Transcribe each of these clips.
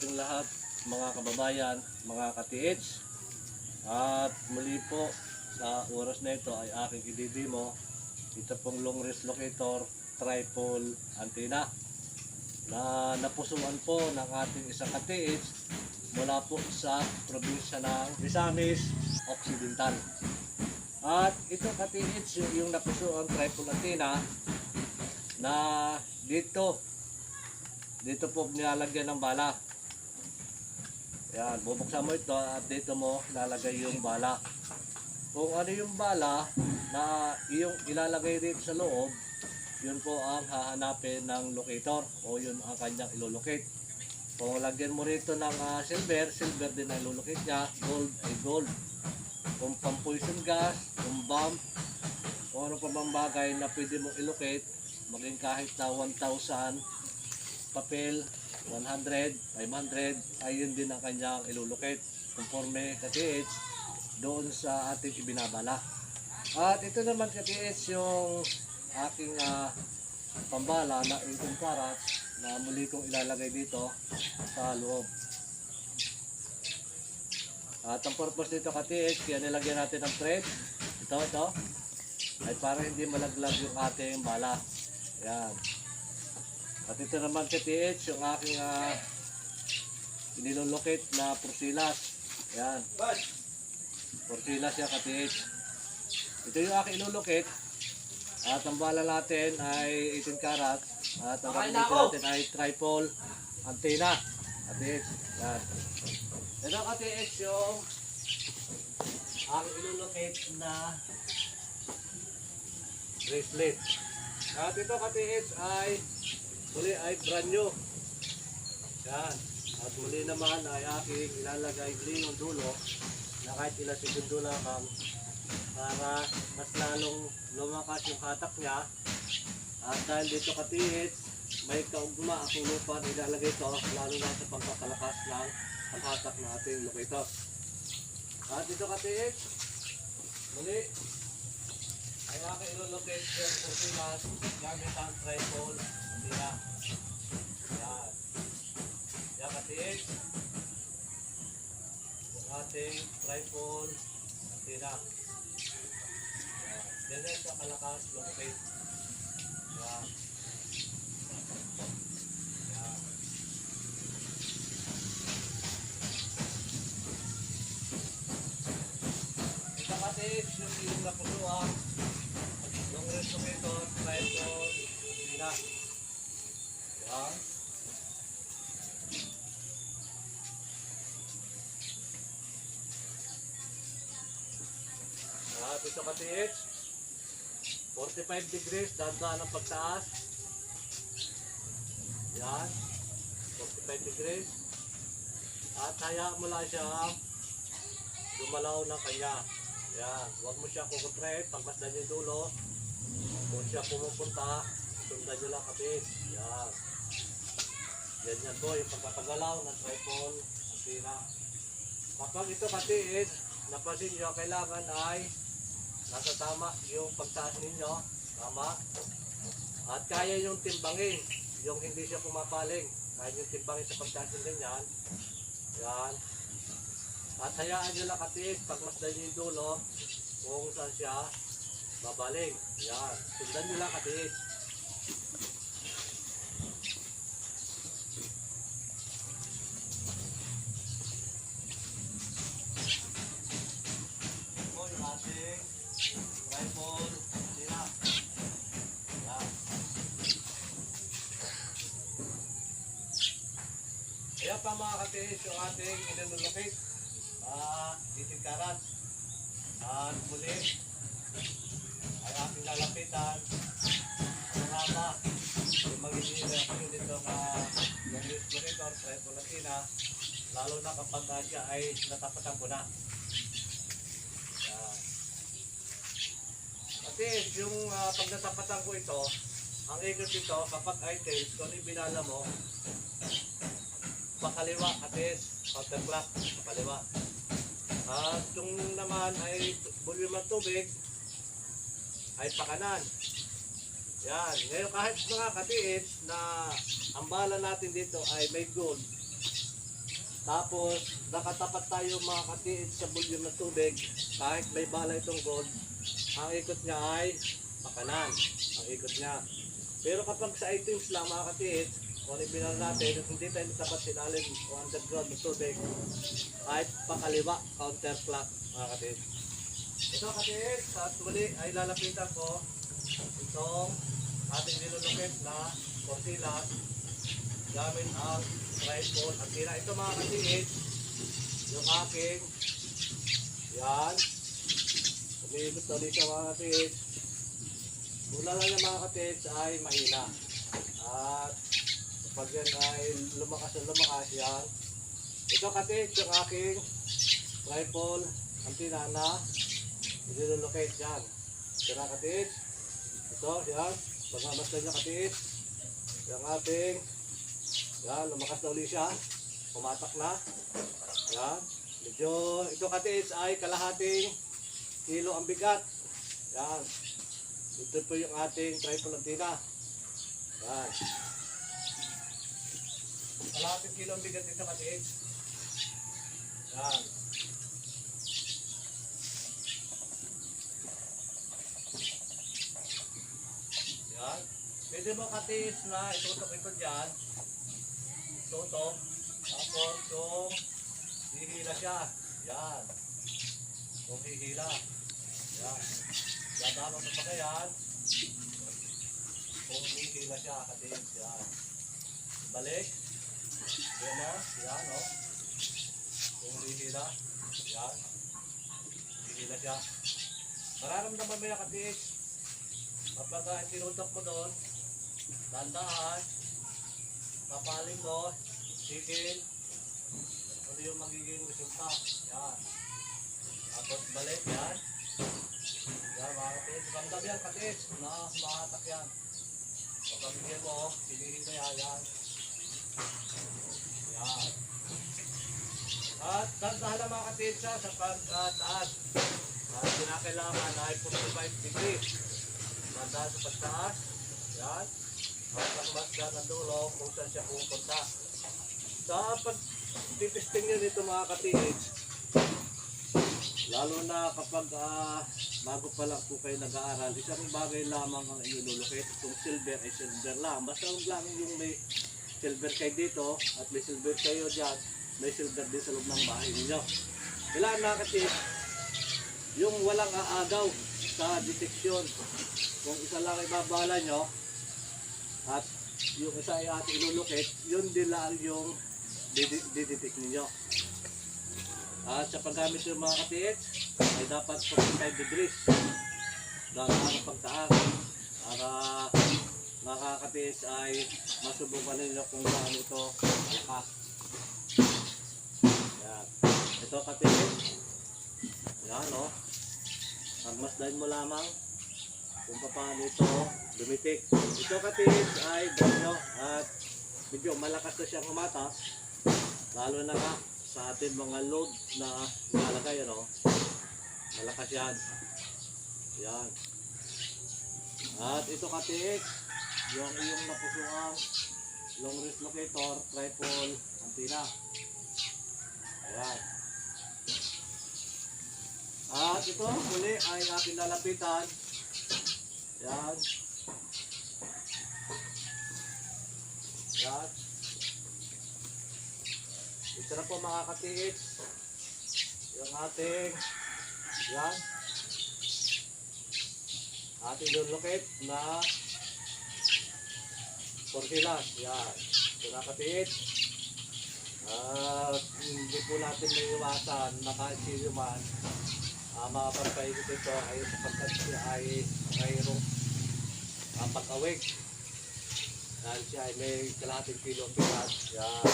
ating lahat, mga kababayan, mga ka-TH. At muli po sa oras na ito ay aking ididimo ito pong long range locator tripod antenna na napusuan po ng ating isang ka-TH mula po sa probinsya ng Misamis Occidental. At ito ka-TH yung, napusuan tripod antenna na dito dito po nilalagyan ng bala. Yan, bubuksan mo ito at dito mo lalagay yung bala. Kung ano yung bala na yung ilalagay dito sa loob, yun po ang hahanapin ng locator o yun ang kanyang ilolocate. Kung lagyan mo rito ng ah, silver, silver din ang ilolocate niya, gold ay gold. Kung pang gas, kung bomb, kung ano pa bang bagay na pwede mong ilocate, maging kahit na 1,000 papel, 100, 500, ayun din ang kanyang ilulukit conforme ka-TH doon sa ating ibinabala. At ito naman ka-TH yung aking ah, pambala na 18 karat na muli kong ilalagay dito sa loob. At ang purpose nito ka-TH, kaya nilagyan natin ng thread, ito, ito, ay para hindi malaglag yung ating bala. Yan. At ito naman ka TH, yung aking uh, inilolocate na porsilas. Yan. Porsilas yan ka TH. Ito yung aking ilolocate. At ang bala natin ay 18 karat. At ang ako. natin ay tripod antenna. Ka TH. Yan. Ito ka TH yung aking ilolocate na bracelet. At ito ka TH ay Muli ay brand new. Yan. At muli naman ay aking ilalagay din yung dulo na kahit ilang segundo lamang para mas lalong lumakas yung hatak niya. At dahil dito katihit, may kaugma akong lupa na ilalagay ito lalo na sa pagpapalakas ng ang hatak ng ating locator. At dito katihit, muli ay aking ilolocate yung kursinas gamit ang tripod Tira. Yan. Yan katiin. Yung ating tripod. Tira. Yan. Ganyan sa kalakas, locate. At ito ka TH. 45 degrees, dahan ng pagtaas. Yan. 45 degrees. At hayaan mo lang siya gumalaw ng kanya. Yan. Huwag mo siya kukontrahe. Pagmasdan yung dulo. Kung siya pumupunta, sundan nyo lang kapit. Yan. Ganyan po yung pagpapagalaw ng tripod antenna. Kapag ito katiis, napansin nyo, kailangan ay nasa tama yung pagtaas ninyo. Tama. At kaya yung timbangin, yung hindi siya pumapaling. Kaya yung timbangin sa pagtaas ng ganyan. Yan. At hayaan nyo lang katiis, nyo yung dulo, kung saan siya babaling. Yan. Sundan nyo lang katiis. po yung ating tripod sila. Yan. Kaya pa katiis yung ating inanulokit. Ah, itin karat. At muli ay ating lalapitan. Ang haba. Yung magiging reaction dito ka yung locator, tripod latina. Lalo na kapag ah, siya ay natapatan ko na. Yan. Kasi yung uh, pag natapatan ko ito, ang ikot dito, kapag items, kung ano yung binala mo, pakaliwa, atis, counterclock, pakaliwa. At yung naman ay volume ng tubig, ay pakanan. Yan. Ngayon kahit mga katiit na ang bala natin dito ay may gold. Tapos nakatapat tayo mga katiit sa volume ng tubig. Kahit may bala itong gold, ang ikot niya ay pakanan. Ang ikot niya. Pero kapag sa items lang mga katiit, kung ano yung binala natin, at hindi tayo natapat sinalim o underground ng tubig, kahit pakaliwa, counterclock mga katiit. Ito katiit, sa muli ay lalapitan ko itong ating nilulukit na tortillas gamit ang tripod. Ang tira ito mga katiit, yung aking yan, umiikot na dito mga katiit. Una lang yung mga katiit ay mahina. At kapag yan ay lumakas na lumakas yan, ito katiit yung aking tripod, ang tinana, nilulukit yan. Tira katiit, ito, yan. Pagmamasdan niya katiit. Yung ating, yan, lumakas na uli siya. Pumatak na. Yan. Medyo, ito katiit ay kalahating kilo ang bigat. Yan. Ito po yung ating tripolantina. Yan. Kalahating kilo ang bigat ito katiit. Yan. Yan. Pwede mo katis na itutok ito dyan. Tutok. Tapos kung hihila siya. Yan. Kung hihila. Yan. Dadama mo pa yan. Kung hihila siya, katis. Yan. Balik. Yan o. Yan o. Kung hihila. Yan. Hihila siya. Mararamdaman mo yung katis. Kapag uh, tinutok mo doon, dandahan, kapaling mo, chicken, ano yung magiging resulta. Yan. Tapos balik, yan. Yan, mga katis. Ramdam yan, katis. Na, mahatak yan. Kapag mo, pilihin mo yan, yan. Yan. At dandahan lang mga katis siya sa pagtaas. At kinakailangan ay 45 degrees. Manda sa pagtaas. Yan. At pagmasda ng dulo kung saan siya pupunta. Sa pag-testing nyo nito mga katiits, lalo na kapag ah, bago pa lang po kayo nag-aaral, isang bagay lamang ang inululukit. Kung silver ay silver lang. Basta lang yung may silver kayo dito at may silver kayo dyan, may silver din sa loob ng bahay ninyo. Kailangan mga katiits, yung walang aagaw sa deteksyon. Kung isa lang ibabala nyo, at yung isa ay ating ilulukit, yun din lang yung didetect ninyo. At sa paggamit ng mga katiit, ay dapat 45 degrees. Dahil ang pagtaas, para nakakatiis ay masubukan ninyo kung gaano ito lakas. Yan. Ito katiit. Yan o. Oh. Pagmasdan mo lamang kung paano ito dumitik. Ito katiis ay banyo at medyo malakas na siyang humatas. Lalo na nga sa ating mga load na nilalagay ano. Malakas yan. Yan. At ito katiis, yung iyong napusuang long wrist locator, tripod, antenna. Ayan. At ito, muli ay ating lalapitan. Yan. Yan. Ito na po mga katiit. Yung ating, yan. Ating lulukit na tortillas. Yan. Ito na katiit. At hindi po natin may iwasan na kahit sino man uh, makapagpaikot ito ay sapagkat siya ay mayroong uh, pag-awig. Dahil siya ay may kalahating kilo bigat. Yan.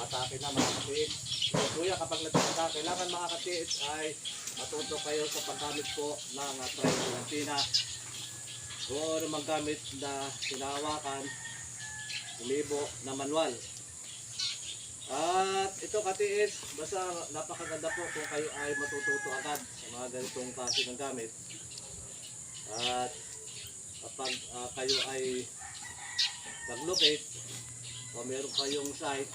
Matake na mga katiit. So, kuya, kapag nagtataka, kailangan mga katiit ay matuto kayo sa paggamit po ng uh, tricolantina. O namang gamit na sinahawakan, umibo na manual. At ito katiis, basta napakaganda po kung kayo ay matututo agad sa mga ganitong klase ng gamit. At kapag ah, kayo ay nag-locate o meron kayong site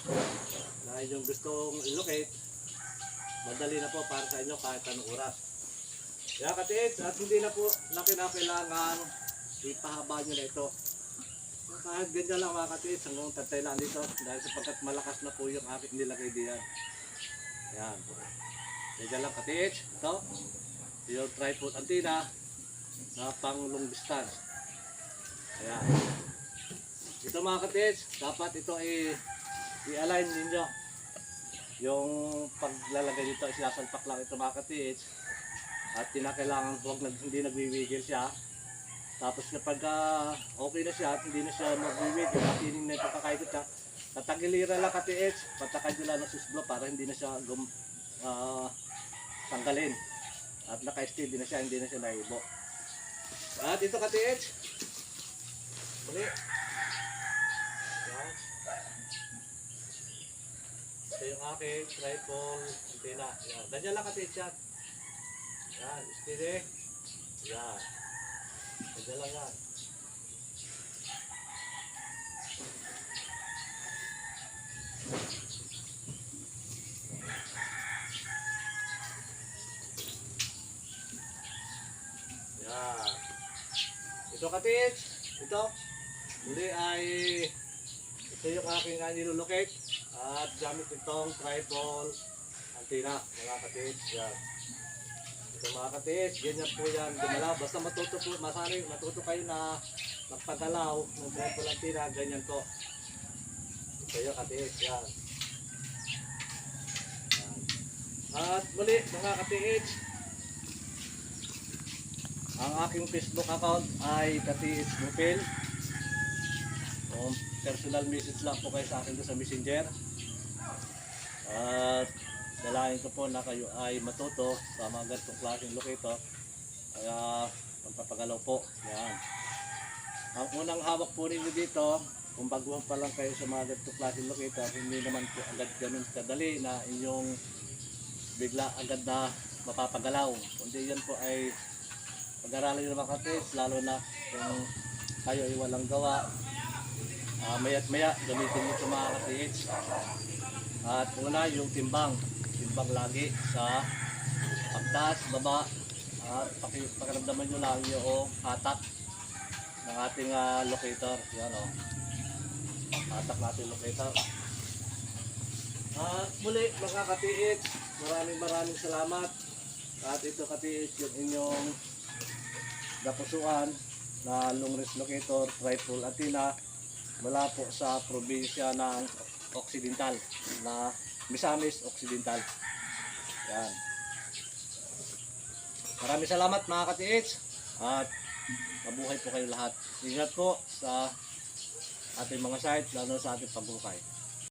na inyong gustong i-locate, madali na po para sa inyo kahit anong oras. Kaya katiits, at hindi na po na kinakailangan ipahaba nyo na ito. Kahit ganyan lang mga katiits, hanggang tatay lang dito dahil sapagkat malakas na po yung aking nilagay diyan. Ayan. Ganyan lang katiits. Ito, yung tripod antenna na pang long distance. Ayan. Ito mga katiits, dapat ito i- i-align ninyo. Yung paglalagay dito, sinasalpak lang ito mga katiits. At kinakailangan huwag hindi nagwiwigil siya. Tapos kapag ah, okay na siya hindi na siya magwiwigil at hindi na ito kakaikot siya, tatagiliran lang katiits, patakad nyo lang ng susblo para hindi na siya gum, ah, tanggalin. At naka-steady na siya, hindi na siya naibo. At ito katiits, muli. Yan. Ito yung aking tripod antenna. Yan. Ganyan lang katiits yan. Yan, steady. Yan. Lang yan. Ito katits. Ito. Muli ay ito yung aking uh, nilulocate at gamit itong tripod antenna mga katits. Yan. Ito mga katits, ganyan po yan gumalaw. Basta matuto po, masari, matuto kayo na magpagalaw ng tripod antenna, ganyan po. Ito yung katits, yan. At muli mga katits, ang aking Facebook account ay Katiis Bupil. Um, personal message lang po kayo sa akin sa Messenger. At dalahin ko po na kayo ay matuto sa mga ganitong klaseng locator. Kaya magpapagalaw po. Yan. Ang unang hawak po ninyo dito, kung baguhan pa lang kayo sa mga ganitong klaseng locator, hindi naman po agad ganun kadali na inyong bigla agad na mapapagalaw. Kundi yan po ay pag-aralan nyo naman katis, lalo na kung kayo ay walang gawa. Uh, maya't maya, gamitin mo sa mga katiits. At una, yung timbang. Timbang lagi sa pagtaas, baba. At paki- pakiramdaman nyo lang yung hatak ng ating ah, locator. Yan o. Hatak natin locator. At muli, mga katiits, maraming maraming salamat. At ito katiits yung inyong napusuan na range locator tripod antenna mula po sa probinsya ng Occidental na Misamis Occidental. Yan. Maraming salamat mga katiits at mabuhay po kayo lahat. Ingat po sa ating mga site lalo sa ating pagbukay.